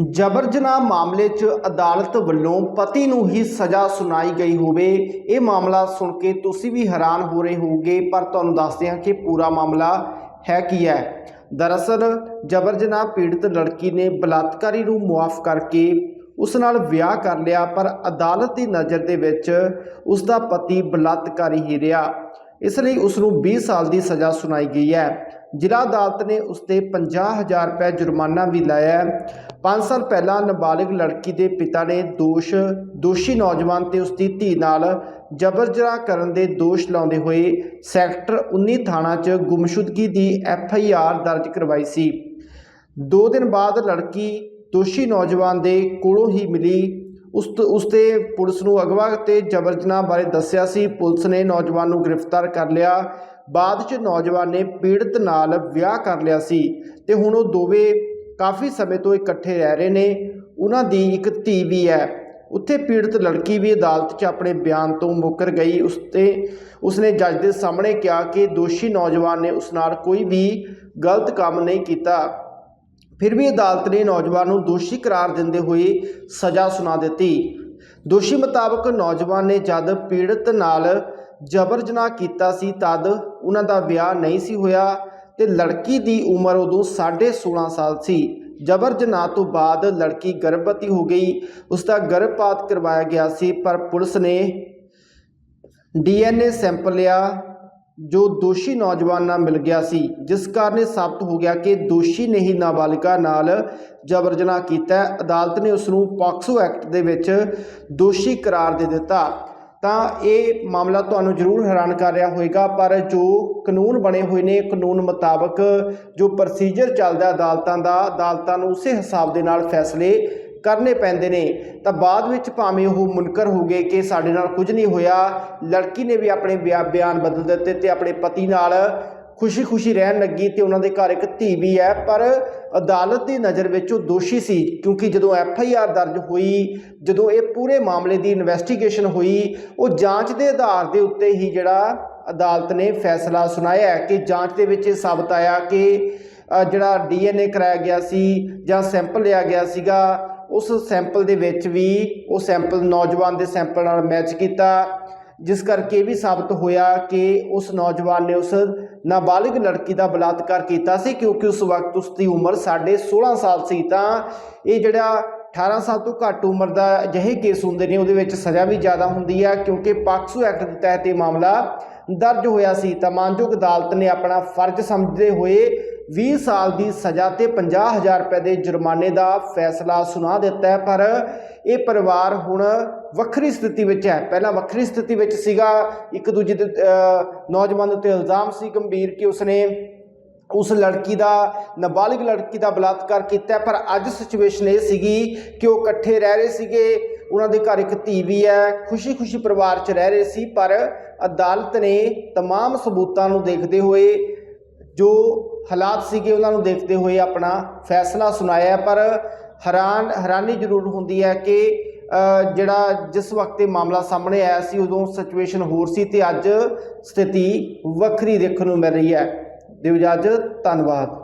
ਜਬਰ ਜਨਾਹ ਮਾਮਲੇ 'ਚ ਅਦਾਲਤ ਵੱਲੋਂ ਪਤੀ ਨੂੰ ਹੀ ਸਜ਼ਾ ਸੁਣਾਈ ਗਈ ਹੋਵੇ, ਇਹ ਮਾਮਲਾ ਸੁਣ ਕੇ ਤੁਸੀਂ ਵੀ ਹੈਰਾਨ ਹੋ ਰਹੇ ਹੋਗੇ ਪਰ ਤੁਹਾਨੂੰ ਦੱਸਦੇ ਹਾਂ ਕਿ ਪੂਰਾ ਮਾਮਲਾ ਹੈ ਕੀ ਹੈ। ਦਰਅਸਲ, ਜਬਰ ਜਨਾਹ ਪੀੜਤ ਲੜਕੀ ਨੇ ਬਲਾਤਕਾਰੀ ਨੂੰ ਮੁਆਫ ਕਰਕੇ ਉਸ ਨਾਲ ਵਿਆਹ ਕਰ ਲਿਆ, ਪਰ ਅਦਾਲਤ ਦੀ ਨਜ਼ਰ ਦੇ ਵਿੱਚ ਉਸ ਦਾ ਪਤੀ ਬਲਾਤਕਾਰੀ ਹੀ ਰਿਹਾ। ਇਸ ਲਈ ਉਸ ਨੂੰ 20 ਸਾਲ ਦੀ ਸਜ਼ਾ ਸੁਣਾਈ ਗਈ ਹੈ। ਜ਼ਿਲ੍ਹਾ ਅਦਾਲਤ ਨੇ ਉਸ ਤੇ 50000 ਰੁਪਏ ਜੁਰਮਾਨਾ ਵੀ ਲਾਇਆ 5 ਸਾਲ ਪਹਿਲਾਂ ਨਾਬਾਲਿਗ ਲੜਕੀ ਦੇ ਪਿਤਾ ਨੇ ਦੋਸ਼, ਦੋਸ਼ੀ ਨੌਜਵਾਨ ਤੇ ਉਸ ਦੀ ਧੀ ਨਾਲ ਜਬਰ ਜਨਾਹ ਕਰਨ ਦੇ ਦੋਸ਼ ਲਾਉਂਦੇ ਹੋਏ ਸੈਕਟਰ 19 ਥਾਣਾ 'ਚ ਗੁੰਮਸ਼ੁਦਗੀ ਦੀ ਐਫ ਆਈ ਆਰ ਦਰਜ ਕਰਵਾਈ ਸੀ। ਦੋ ਦਿਨ ਬਾਅਦ ਲੜਕੀ ਦੋਸ਼ੀ ਨੌਜਵਾਨ ਦੇ ਕੋਲੋਂ ਹੀ ਮਿਲੀ। ਉਸ ਉਸ ਤੇ ਪੁਲਿਸ ਨੂੰ ਅਗਵਾ ਤੇ ਜਬਰ ਜਨਾਹ ਬਾਰੇ ਦੱਸਿਆ ਸੀ। ਪੁਲਿਸ ਨੇ ਨੌਜਵਾਨ ਨੂੰ ਗ੍ਰਿਫਤਾਰ ਕਰ ਲਿਆ। ਬਾਅਦ 'ਚ ਨੌਜਵਾਨ ਨੇ ਪੀੜਤ ਨਾਲ ਵਿਆਹ ਕਰ ਲਿਆ ਸੀ ਤੇ ਹੁਣ ਉਹ ਦੋਵੇਂ ਕਾਫੀ ਸਮੇਂ ਤੋਂ ਇਕੱਠੇ ਰਹਿ ਰਹੇ ਨੇ। ਉਹਨਾਂ ਦੀ ਇੱਕ ਧੀ ਵੀ ਹੈ। ਉੱਥੇ ਪੀੜਤ ਲੜਕੀ ਵੀ ਅਦਾਲਤ 'ਚ ਆਪਣੇ ਬਿਆਨ ਤੋਂ ਮੁੱਕਰ ਗਈ। ਉਸ ਤੇ ਉਸਨੇ ਜੱਜ ਦੇ ਸਾਹਮਣੇ ਕਿਹਾ ਕਿ ਦੋਸ਼ੀ ਨੌਜਵਾਨ ਨੇ ਉਸ ਨਾਲ ਕੋਈ ਵੀ ਗਲਤ ਕੰਮ ਨਹੀਂ ਕੀਤਾ। ਫਿਰ ਵੀ ਅਦਾਲਤ ਨੇ ਨੌਜਵਾਨ ਨੂੰ ਦੋਸ਼ੀ ਕਰਾਰ ਦਿੰਦੇ ਹੋਏ ਸਜ਼ਾ ਸੁਣਾ ਦਿੱਤੀ। ਦੋਸ਼ੀ ਮੁਤਾਬਕ ਨੌਜਵਾਨ ਨੇ ਜਦ ਪੀੜਤ ਨਾਲ ਜਬਰ ਜਨਾਹ ਕੀਤਾ ਸੀ, ਤਦ ਉਹਨਾਂ ਦਾ ਵਿਆਹ ਨਹੀਂ ਸੀ ਹੋਇਆ। ਤੇ ਲੜਕੀ ਦੀ ਉਮਰ ਉਦੋਂ 16.5 ਸਾਲ ਸੀ। ਜਬਰ ਜਨਾਹ ਤੋਂ ਬਾਅਦ ਲੜਕੀ ਗਰਭਵਤੀ ਹੋ ਗਈ। ਉਸ ਦਾ ਗਰਭਪਾਤ ਕਰਵਾਇਆ ਗਿਆ ਸੀ, ਪਰ ਪੁਲਿਸ ਨੇ ਡੀਐਨਏ ਸੈਂਪਲ ਲਿਆ, ਜੋ ਦੋਸ਼ੀ ਨੌਜਵਾਨ ਨਾਲ ਮਿਲ ਗਿਆ ਸੀ, ਜਿਸ ਕਾਰਨ ਇਹ ਸਾਬਤ ਹੋ ਗਿਆ ਕਿ ਦੋਸ਼ੀ ਨੇ ਹੀ ਨਾਬਾਲਿਗਾ ਨਾਲ ਜਬਰ ਜਨਾਹ ਕੀਤਾ। ਅਦਾਲਤ ਨੇ ਉਸ ਨੂੰ ਪਾਕਸੋ ਐਕਟ ਦੇ ਵਿੱਚ ਦੋਸ਼ੀ ਕਰਾਰ ਦੇ ਦਿੱਤਾ। ਤਾਂ ਇਹ ਮਾਮਲਾ ਤੁਹਾਨੂੰ ਜ਼ਰੂਰ ਹੈਰਾਨ ਕਰ ਰਿਹਾ ਹੋਵੇਗਾ, ਪਰ ਜੋ ਕਾਨੂੰਨ ਬਣੇ ਹੋਏ ਨੇ, ਕਾਨੂੰਨ ਮੁਤਾਬਕ ਜੋ ਪ੍ਰੋਸੀਜਰ ਚੱਲਦਾ ਅਦਾਲਤਾਂ ਦਾ, ਅਦਾਲਤਾਂ ਨੂੰ ਉਸੇ ਹਿਸਾਬ ਦੇ ਨਾਲ ਫੈਸਲੇ ਕਰਨੇ ਪੈਂਦੇ ਨੇ। ਤਾਂ ਬਾਅਦ ਵਿੱਚ ਭਾਵੇਂ ਉਹ ਮੁਨਕਰ ਹੋ ਗਏ ਕਿ ਸਾਡੇ ਨਾਲ ਕੁਝ ਨਹੀਂ ਹੋਇਆ, ਲੜਕੀ ਨੇ ਵੀ ਆਪਣੇ ਬਿਆ- ਬਿਆਨ ਬਦਲ ਦਿੱਤੇ ਤੇ ਆਪਣੇ ਪਤੀ ਨਾਲ ਖੁਸ਼ੀ-ਖੁਸ਼ੀ ਰਹਿਣ ਲੱਗੀ ਤੇ ਉਹਨਾਂ ਦੇ ਘਰ ਇੱਕ ਧੀ ਵੀ ਹੈ ਪਰ ਅਦਾਲਤ ਦੀ ਨਜ਼ਰ ਵਿੱਚ ਉਹ ਦੋਸ਼ੀ ਸੀ ਕਿਉਂਕਿ ਜਦੋਂ ਐਫ ਆਈ ਆਰ ਦਰਜ ਹੋਈ ਜਦੋਂ ਇਹ ਪੂਰੇ ਮਾਮਲੇ ਦੀ ਇਨਵੈਸਟੀਗੇਸ਼ਨ ਹੋਈ ਉਹ ਜਾਂਚ ਦੇ ਆਧਾਰ ਦੇ ਉੱਤੇ ਹੀ ਜਿਹੜਾ ਅਦਾਲਤ ਨੇ ਫੈਸਲਾ ਸੁਣਾਇਆ ਕਿ ਜਾਂਚ ਦੇ ਵਿੱਚ ਇਹ ਸਾਬਤ ਆਇਆ ਕਿ ਅ, ਜਿਹੜਾ ਡੀਐਨਏ ਕਰਾਇਆ ਗਿਆ ਸੀ ਜਾਂ ਸੈਂਪਲ ਲਿਆ ਗਿਆ ਸੀਗਾ ਉਸ ਸੈਂਪਲ ਦੇ ਵਿੱਚ ਵੀ ਉਹ ਸੈਂਪਲ ਨੌਜਵਾਨ ਦੇ ਸੈਂਪਲ ਨਾਲ ਮੈਚ ਕੀਤਾ। ਜਿਸ ਕਰਕੇ ਇਹ ਵੀ ਸਾਬਤ ਹੋਇਆ ਕਿ ਉਸ ਨੌਜਵਾਨ ਨੇ ਉਸ ਨਾਬਾਲਿਗ ਲੜਕੀ ਦਾ ਬਲਾਤਕਾਰ ਕੀਤਾ ਸੀ, ਕਿਉਂਕਿ ਉਸ ਵਕਤ ਉਸ ਦੀ ਉਮਰ 16.5 ਸਾਲ ਸੀ, ਤਾਂ ਇਹ ਜਿਹੜਾ 18 ਸਾਲ ਤੋਂ ਘੱਟ ਉਮਰ ਦਾ ਅਜਿਹੇ ਕੇਸ ਹੁੰਦੇ ਨੇ, ਉਹਦੇ ਵਿੱਚ ਸਜ਼ਾ ਵੀ ਜ਼ਿਆਦਾ ਹੁੰਦੀ ਆ ਕਿਉਂਕਿ ਪਾਕਸੂ ਐਕਟ ਦੇ ਤਹਿਤ ਇਹ ਮਾਮਲਾ ਦਰਜ ਹੋਇਆ ਸੀ, ਤਾਂ ਮਾਨਯੋਗ ਅਦਾਲਤ ਨੇ ਆਪਣਾ ਫਰਜ਼ ਸਮਝਦੇ ਹੋਏ 20 ਸਾਲ ਦੀ ਸਜ਼ਾ ਤੇ 50000 ਰੁਪਏ ਦੇ ਜੁਰਮਾਨੇ ਦਾ ਫੈਸਲਾ ਸੁਣਾ ਦਿੱਤਾ ਹੈ ਪਰ ਇਹ ਪਰਿਵਾਰ ਹੁਣ ਵੱਖਰੀ ਸਥਿਤੀ ਵਿੱਚ ਹੈ ਪਹਿਲਾਂ ਵੱਖਰੀ ਸਥਿਤੀ ਵਿੱਚ ਸੀਗਾ ਇੱਕ ਦੂਜੇ ਦੇ ਅਹ, ਨੌਜਵਾਨ ਦੇ ਉੱਤੇ ਇਲਜ਼ਾਮ ਸੀ ਗੰਭੀਰ ਕਿ ਉਸਨੇ ਉਸ ਲੜਕੀ ਦਾ ਨਾਬਾਲਿਗ ਲੜਕੀ ਦਾ ਬਲਾਤਕਾਰ ਕੀਤਾ ਹੈ, ਪਰ ਅੱਜ ਸਿਚੁਏਸ਼ਨ ਇਹ ਸੀਗੀ ਕਿ ਉਹ ਇਕੱਠੇ ਰਹਿ ਰਹੇ ਸੀਗੇ ਉਹਨਾਂ ਦੇ ਘਰ ਇੱਕ ਧੀ ਵੀ ਹੈ ਖੁਸ਼ੀ-ਖੁਸ਼ੀ ਪਰਿਵਾਰ 'ਚ ਰਹਿ ਰਹੇ ਸੀ ਪਰ ਅਦਾਲਤ ਨੇ तमाम ਸਬੂਤਾਂ ਨੂੰ ਦੇਖਦੇ ਹੋਏ ਜੋ ਹਾਲਾਤ ਸੀਗੇ ਉਹਨਾਂ ਨੂੰ ਦੇਖਦੇ ਹੋਏ ਆਪਣਾ ਫੈਸਲਾ ਸੁਣਾਇਆ ਪਰ ਹੈਰਾਨ, ਹੈਰਾਨੀ ਜ਼ਰੂਰ ਹੁੰਦੀ ਹੈ ਕਿ ਜਿਹੜਾ ਜਿਸ ਵਕਤ ਇਹ ਮਾਮਲਾ ਸਾਹਮਣੇ ਆਇਆ ਸੀ, ਉਦੋਂ ਸਿਚੁਏਸ਼ਨ ਹੋਰ ਸੀ ਤੇ ਅੱਜ ਸਥਿਤੀ ਵੱਖਰੀ ਦੇਖਣ ਨੂੰ ਮਿਲ ਰਹੀ ਹੈ। ਦਿਵਜਾਜ ਧੰਨਵਾਦ।